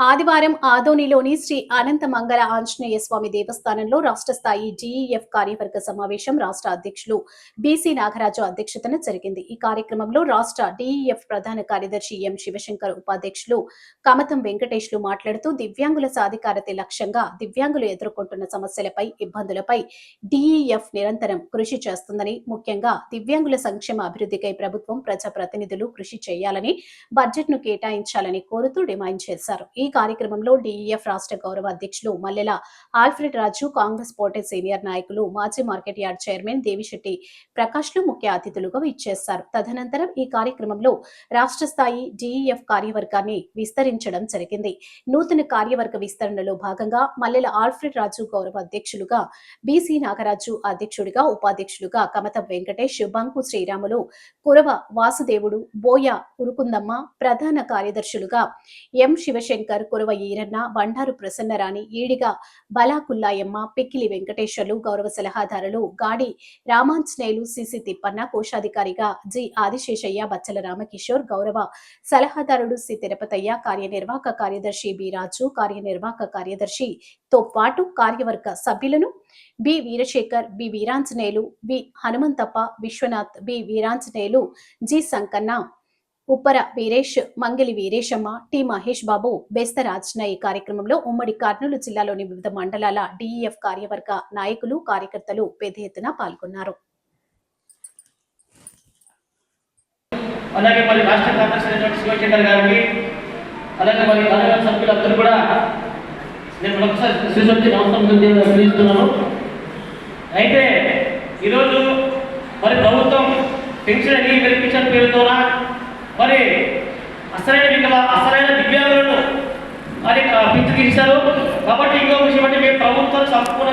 ఆదివారం ఆదోనిలోని శ్రీ అనంత మంగళ ఆంజనేయ స్వామి దేవస్థానంలో రాష్ట్ర స్థాయి డిఈఎఫ్ కార్యవర్గ సమావేశం రాష్ట్ర అధ్యక్షులు బీసీ నాగరాజు అధ్యక్షతన జరిగింది. ఈ కార్యక్రమంలో రాష్ట్ర డిఈఎఫ్ ప్రధాన కార్యదర్శి ఎం శివశంకర్ ఉపాధ్యక్షులు కమతం వెంకటేష్లు మాట్లాడుతూ దివ్యాంగుల సాధికారత లక్ష్యంగా దివ్యాంగులు ఎదుర్కొంటున్న సమస్యలపై ఇబ్బందులపై డిఈఎఫ్ నిరంతరం కృషి చేస్తుందని ముఖ్యంగా దివ్యాంగుల సంక్షేమ అభివృద్ధికై ప్రభుత్వం ప్రజాప్రతినిధులు కృషి చేయాలని బడ్జెట్ను కేటాయించాలని కోరుతూ డిమాండ్ చేశారు. ఈ కార్యక్రమంలో డిఈఎఫ్ రాష్ట్ర గౌరవ అధ్యక్షులు Mallela Alfred Raju Congress party senior నాయకులు మాజీ మార్కెట్ యార్డ్ చైర్మన్ దేవిశెట్టి ప్రకాష్లు ముఖ్య అతిథులుగా ఇచ్చేశారు తదనంతరం ఈ కార్యక్రమంలో రాష్ట్ర స్థాయి డిఈఎఫ్ కార్యవర్గాన్ని విస్తరించడం జరిగింది. నూతన కార్యవర్గ విస్తరణలో భాగంగా మల్లెల ఆల్ఫ్రెడ్ రాజు గౌరవ అధ్యక్షులుగా బీసీ నాగరాజు అధ్యక్షుడిగా ఉపాధ్యక్షులుగా కమతం వెంకటేష్ బంకు శ్రీరాములు కురవ వాసుదేవుడు బోయ ఉరుకుందమ్మ ప్రధాన కార్యదర్శులుగా ఎం శివశంకర్ కురవ ఈరన్న బండారు ప్రసన్నరాణి ఈడిగా బలాకుల్లాయమ్మ పిక్కిలి వెంకటేశ్వర్లు గౌరవ సలహాదారులు గాడి రామాంజనేయులు సిసి తిప్పన్న కోశాధికారిగా జి. ఆదిశేషయ్య బచ్చల రామకిషోర్ గౌరవ సలహాదారుడు సి. తిరుపతయ్య కార్యనిర్వాహక కార్యదర్శి బి. రాజు కార్యనిర్వాహక కార్యదర్శి తో పాటు కార్యవర్గ సభ్యులను B. Veerasekhar B. Veeranjaneyulu B Hanumanthappa Viswanath B. Veeranjaneyulu G. Sankanna Uppara Veeresh Mangili Veeresamma T Mahesh Babu బెస్తరాజ్న ఈ కార్యక్రమంలో ఉమ్మడి కర్నూలు జిల్లాలోని వివిధ మండలాల డిఈఎఫ్ కార్యవర్గ నాయకులు కార్యకర్తలు పెద్ద ఎత్తున పాల్గొన్నారు. అలాగే మరి రాష్ట్ర కార్యదర్శి అయినటువంటి శివశంకర్ గారికి అలాగే మరి కార్యవర్గ సభ్యులందరూ కూడా నేను మరొకసారి శ్రీశక్తి నమస్కారం తెలియజేస్తున్నాను. అయితే ఈరోజు మరి ప్రభుత్వం పెన్షన్ అని వెరిఫికేషన్ పేరుతోనా మరి అసలైన వికల అసలైన దివ్యాంగులను మరి పింఛన్ ఇచ్చారు. కాబట్టి ఇంకో విషయం అంటే మేము ప్రభుత్వం సంపూర్ణ